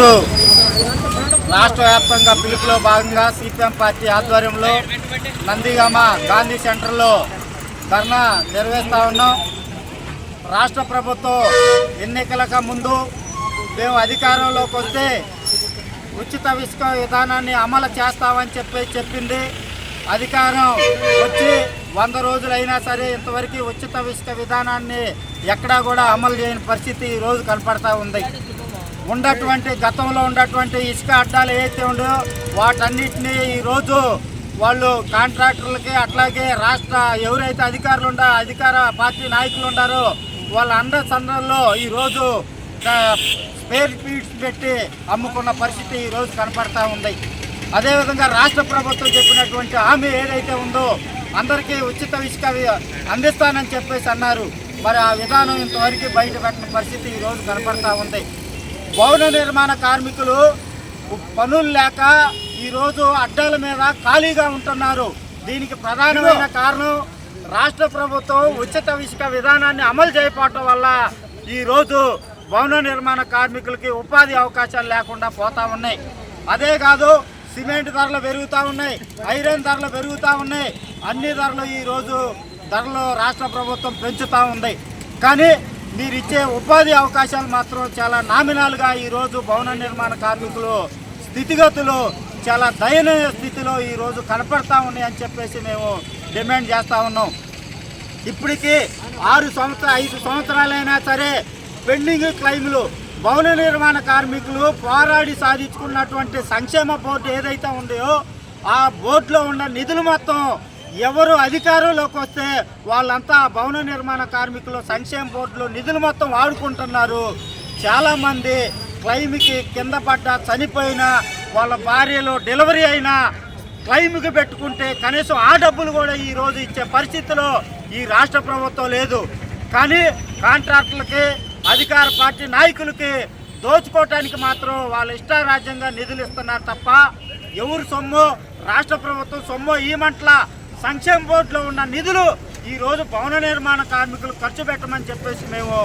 రోజు రాష్ట్ర వ్యాప్తంగా పిలుపులో భాగంగా సిపిఎం పార్టీ ఆధ్వర్యంలో నందిగామ గాంధీ సెంటర్లో ధర్నా నిర్వహిస్తూ ఉన్నాం. రాష్ట్ర ప్రభుత్వం ఎన్నికలకు ముందు మేము అధికారంలోకి వస్తే ఉచిత ఇసుక విధానాన్ని అమలు చేస్తామని చెప్పి చెప్పింది. అధికారం వచ్చి వంద రోజులు అయినా సరే ఇంతవరకు ఉచిత ఇసుక విధానాన్ని ఎక్కడా కూడా అమలు చేయని పరిస్థితి ఈరోజు కనపడతా ఉంది. ఉన్నటువంటి గతంలో ఉన్నటువంటి ఇసుక అడ్డాలు ఏవైతే ఉండో వాటన్నిటినీ ఈరోజు వాళ్ళు కాంట్రాక్టర్లకి అట్లాగే రాష్ట్ర ఎవరైతే అధికారులు ఉండో అధికార పార్టీ నాయకులు ఉండారో వాళ్ళ అండ సందర్భంలో ఈరోజు స్పేర్ ఫీడ్స్ పెట్టి అమ్ముకున్న పరిస్థితి ఈరోజు కనపడతా ఉంది. అదేవిధంగా రాష్ట్ర ప్రభుత్వం చెప్పినటువంటి హామీ ఏదైతే ఉందో అందరికీ ఉచిత ఇసుక అందిస్తానని చెప్పేసి అన్నారు. మరి ఆ విధానం ఇంతవరకు బయట పెట్టిన పరిస్థితి ఈరోజు కనపడతా ఉంది. భవన నిర్మాణ కార్మికులు పనులు లేక ఈరోజు అడ్డాల మీద ఖాళీగా ఉంటున్నారు. దీనికి ప్రధానమైన కారణం రాష్ట్ర ప్రభుత్వం ఉచిత ఇసుక విధానాన్ని అమలు చేయకపోవటం వల్ల ఈరోజు భవన నిర్మాణ కార్మికులకి ఉపాధి అవకాశాలు లేకుండా పోతా ఉన్నాయి. అదే కాదు సిమెంట్ ధరలు పెరుగుతూ ఉన్నాయి ఐరన్ ధరలు పెరుగుతూ ఉన్నాయి అన్ని ధరలు ఈరోజు ధరలు రాష్ట్ర ప్రభుత్వం పెంచుతూ ఉంది. కానీ మీరు ఇచ్చే ఉపాధి అవకాశాలు మాత్రం చాలా నామినాలుగా ఈరోజు భవన నిర్మాణ కార్మికులు స్థితిగతులు చాలా దయనీయ స్థితిలో ఈరోజు కనపడతా ఉన్నాయి అని చెప్పేసి మేము డిమాండ్ చేస్తూ ఉన్నాం. ఇప్పటికీ ఆరు సంవత్సరాలు ఐదు సంవత్సరాలైనా సరే పెండింగ్ క్లైములు భవన నిర్మాణ కార్మికులు పోరాడి సాధించుకున్నటువంటి సంక్షేమ బోర్డు ఏదైతే ఉందో ఆ బోర్డులో ఉన్న నిధులు మొత్తం ఎవరు అధికారంలోకి వస్తే వాళ్ళంతా భవన నిర్మాణ కార్మికులు సంక్షేమ బోర్డులో నిధులు మొత్తం వాడుకుంటున్నారు. చాలామంది క్లైమ్కి కింద పడ్డ చనిపోయినా వాళ్ళ భార్యలో డెలివరీ అయినా క్లైమ్కి పెట్టుకుంటే కనీసం ఆ డబ్బులు కూడా ఈ రోజు ఇచ్చే పరిస్థితిలో ఈ రాష్ట్ర ప్రభుత్వం లేదు. కానీ కాంట్రాక్టులకి అధికార పార్టీ నాయకులకి దోచుకోవటానికి మాత్రం వాళ్ళ ఇష్టారాజ్యంగా నిధులు ఇస్తున్నారు తప్ప ఎవరు సొమ్ము? రాష్ట్ర ప్రభుత్వం సొమ్ము ఈమంట్ల సంక్షేమ బోర్డులో ఉన్న నిధులు ఈరోజు భవన నిర్మాణ కార్మికులు ఖర్చు పెట్టమని చెప్పేసి మేము